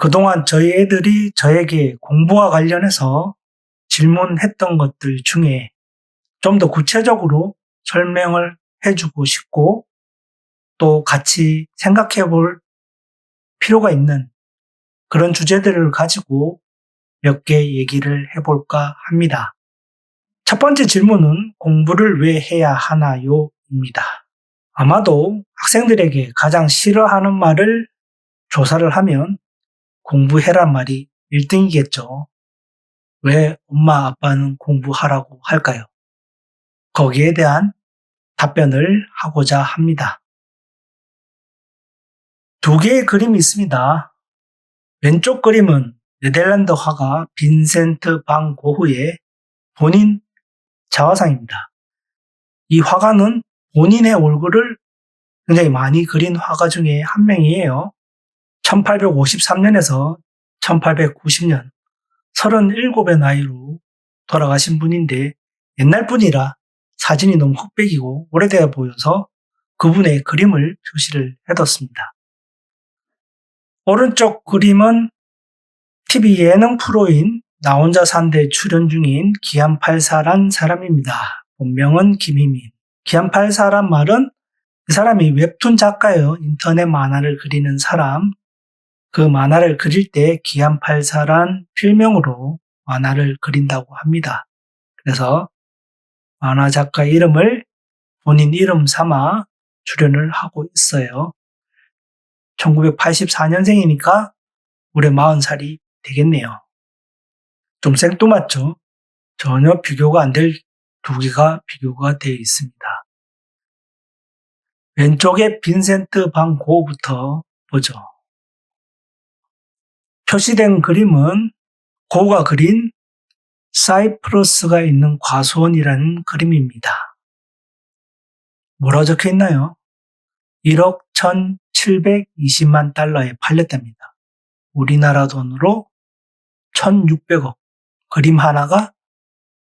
그동안 저희 애들이 저에게 공부와 관련해서 질문했던 것들 중에 좀 더 구체적으로 설명을 해주고 싶고 또 같이 생각해 볼 필요가 있는 그런 주제들을 가지고 몇 개 얘기를 해볼까 합니다. 첫 번째 질문은 공부를 왜 해야 하나요? 입니다. 아마도 학생들에게 가장 싫어하는 말을 조사를 하면 공부해란 말이 1등이겠죠. 왜 엄마 아빠는 공부하라고 할까요? 거기에 대한 답변을 하고자 합니다. 두 개의 그림이 있습니다. 왼쪽 그림은 네덜란드 화가 빈센트 방 고흐의 본인 자화상입니다. 이 화가는 본인의 얼굴을 굉장히 많이 그린 화가 중에 한 명이에요. 1853년에서 1890년 37의 나이로 돌아가신 분인데 옛날 분이라 사진이 너무 흑백이고 오래되어 보여서 그분의 그림을 표시를 해뒀습니다. 오른쪽 그림은 TV 예능 프로인 나 혼자 산대 출연 중인 기안84란 사람입니다. 본명은 김희민. 기안84란 말은 이 사람이 웹툰 작가예요. 인터넷 만화를 그리는 사람. 그 만화를 그릴 때 기안84란 필명으로 만화를 그린다고 합니다. 그래서 만화 작가 이름을 본인 이름 삼아 출연을 하고 있어요. 1984년생이니까 올해 40살이 되겠네요. 좀 생뚱맞죠? 전혀 비교가 안 될 두 개가 비교가 되어 있습니다. 왼쪽에 빈센트 방 고흐부터 보죠. 표시된 그림은 고흐가 그린 사이프러스가 있는 과수원이라는 그림입니다. 뭐라 적혀 있나요? 1억 1,720만 달러에 팔렸답니다. 우리나라 돈으로 1,600억. 그림 하나가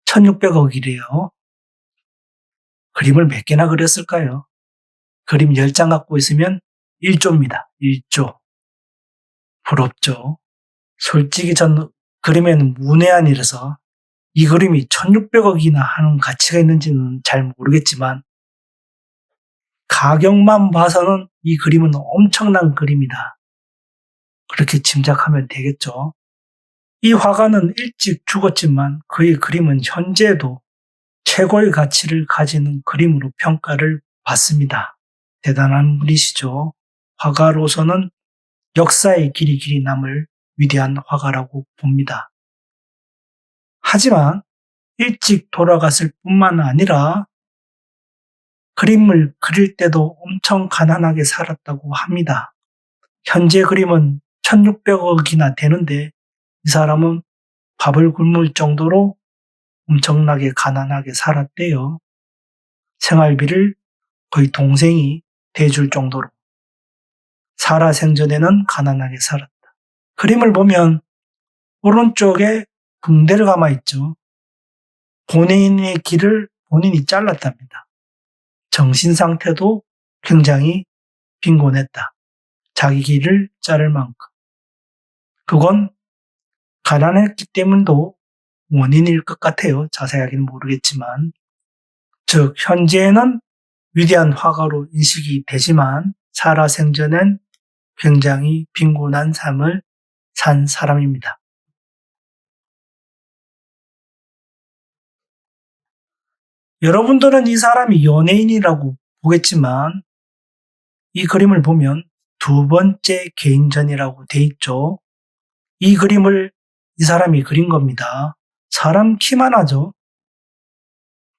1,600억이래요. 그림을 몇 개나 그렸을까요? 그림 10장 갖고 있으면 1조입니다. 1조. 부럽죠? 솔직히 전 그림에는 문외한 이라서 이 그림이 1600억이나 하는 가치가 있는지는 잘 모르겠지만 가격만 봐서는 이 그림은 엄청난 그림이다. 그렇게 짐작하면 되겠죠. 이 화가는 일찍 죽었지만 그의 그림은 현재도 최고의 가치를 가지는 그림으로 평가를 받습니다. 대단한 분이시죠. 화가로서는 역사의 길이 길이 남을 위대한 화가라고 봅니다. 하지만 일찍 돌아갔을 뿐만 아니라 그림을 그릴 때도 엄청 가난하게 살았다고 합니다. 현재 그림은 1600억이나 되는데 이 사람은 밥을 굶을 정도로 엄청나게 가난하게 살았대요. 생활비를 거의 동생이 대줄 정도로. 살아 생전에는 가난하게 살았다. 그림을 보면 오른쪽에 붕대를 감아 있죠. 본인의 길을 본인이 잘랐답니다. 정신 상태도 굉장히 빈곤했다. 자기 길을 자를 만큼. 그건 가난했기 때문도 원인일 것 같아요. 자세하게는 모르겠지만. 즉, 현재는 위대한 화가로 인식이 되지만 살아생전엔 굉장히 빈곤한 삶을 산 사람입니다. 여러분들은 이 사람이 연예인이라고 보겠지만 이 그림을 보면 두 번째 개인전이라고 돼 있죠. 이 그림을 이 사람이 그린 겁니다. 사람 키만 하죠.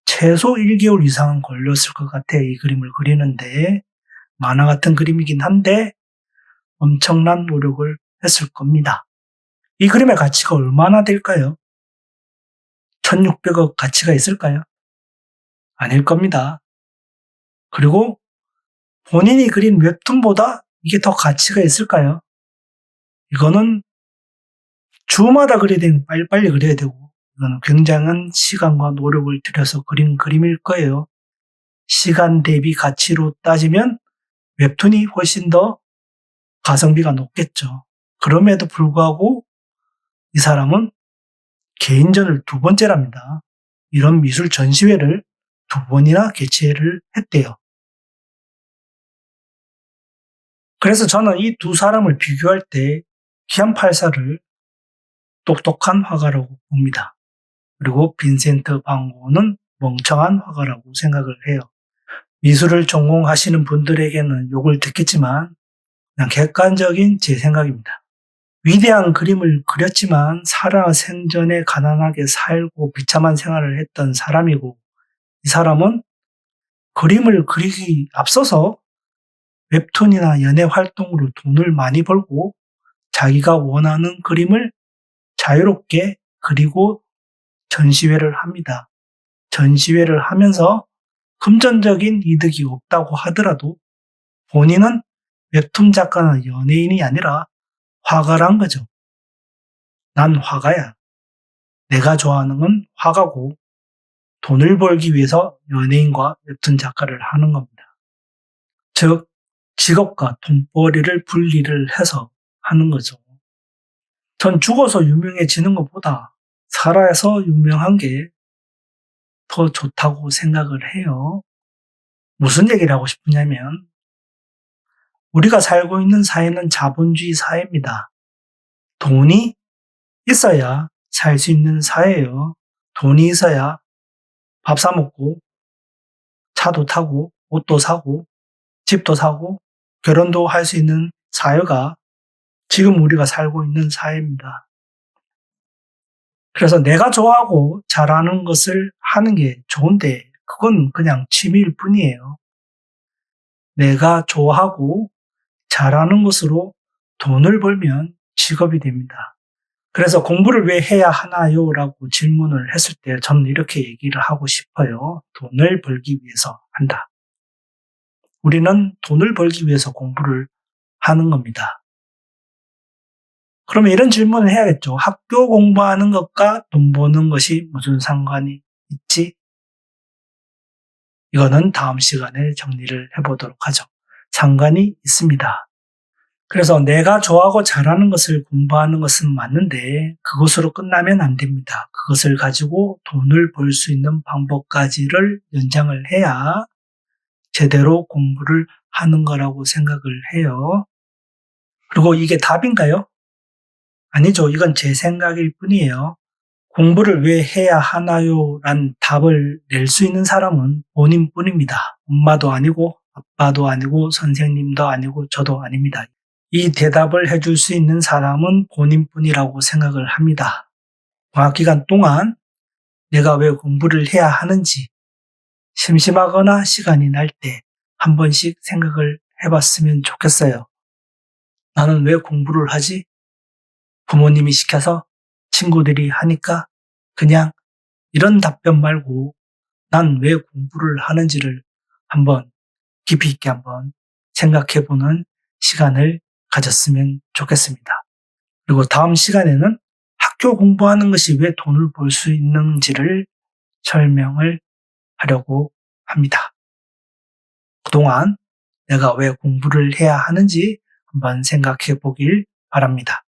최소 1개월 이상은 걸렸을 것 같아요. 이 그림을 그리는데 만화 같은 그림이긴 한데 엄청난 노력을 했을 겁니다. 이 그림의 가치가 얼마나 될까요? 1600억 가치가 있을까요? 아닐 겁니다. 그리고 본인이 그린 웹툰보다 이게 더 가치가 있을까요? 이거는 주마다 그려야 되고 빨리빨리 그려야 되고 이거는 굉장한 시간과 노력을 들여서 그린 그림일 거예요. 시간 대비 가치로 따지면 웹툰이 훨씬 더 가성비가 높겠죠. 그럼에도 불구하고 이 사람은 개인전을 두 번째랍니다. 이런 미술 전시회를 두 번이나 개최를 했대요. 그래서 저는 이 두 사람을 비교할 때 기안84를 똑똑한 화가라고 봅니다. 그리고 빈센트 반 고는 멍청한 화가라고 생각을 해요. 미술을 전공하시는 분들에게는 욕을 듣겠지만 그냥 객관적인 제 생각입니다. 위대한 그림을 그렸지만 살아 생전에 가난하게 살고 비참한 생활을 했던 사람이고 이 사람은 그림을 그리기 앞서서 웹툰이나 연애 활동으로 돈을 많이 벌고 자기가 원하는 그림을 자유롭게 그리고 전시회를 합니다. 전시회를 하면서 금전적인 이득이 없다고 하더라도 본인은 웹툰 작가나 연예인이 아니라 화가 란 거죠. 난 화가야. 내가 좋아하는 건 화가고 돈을 벌기 위해서 연예인과 웹툰 작가를 하는 겁니다. 즉, 직업과 돈벌이를 분리를 해서 하는 거죠. 전 죽어서 유명해지는 것보다 살아서 유명한 게 더 좋다고 생각을 해요. 무슨 얘기를 하고 싶으냐면, 우리가 살고 있는 사회는 자본주의 사회입니다. 돈이 있어야 살 수 있는 사회예요. 돈이 있어야 밥 사 먹고, 차도 타고, 옷도 사고, 집도 사고, 결혼도 할 수 있는 사회가 지금 우리가 살고 있는 사회입니다. 그래서 내가 좋아하고 잘하는 것을 하는 게 좋은데 그건 그냥 취미일 뿐이에요. 내가 좋아하고 잘하는 것으로 돈을 벌면 직업이 됩니다. 그래서 공부를 왜 해야 하나요? 라고 질문을 했을 때 저는 이렇게 얘기를 하고 싶어요. 돈을 벌기 위해서 한다. 우리는 돈을 벌기 위해서 공부를 하는 겁니다. 그러면 이런 질문을 해야겠죠. 학교 공부하는 것과 돈 버는 것이 무슨 상관이 있지? 이거는 다음 시간에 정리를 해보도록 하죠. 상관이 있습니다. 그래서 내가 좋아하고 잘하는 것을 공부하는 것은 맞는데 그것으로 끝나면 안 됩니다. 그것을 가지고 돈을 벌 수 있는 방법까지를 연장을 해야 제대로 공부를 하는 거라고 생각을 해요. 그리고 이게 답인가요? 아니죠. 이건 제 생각일 뿐이에요. 공부를 왜 해야 하나요? 란 답을 낼 수 있는 사람은 본인 뿐입니다. 엄마도 아니고, 아빠도 아니고, 선생님도 아니고, 저도 아닙니다. 이 대답을 해줄 수 있는 사람은 본인 뿐이라고 생각을 합니다. 방학기간 동안 내가 왜 공부를 해야 하는지, 심심하거나 시간이 날 때 한 번씩 생각을 해봤으면 좋겠어요. 나는 왜 공부를 하지? 부모님이 시켜서 친구들이 하니까 그냥 이런 답변 말고 난 왜 공부를 하는지를 한번 깊이 있게 한번 생각해 보는 시간을 가졌으면 좋겠습니다. 그리고 다음 시간에는 학교 공부하는 것이 왜 돈을 벌 수 있는지를 설명을 하려고 합니다. 그동안 내가 왜 공부를 해야 하는지 한번 생각해 보길 바랍니다.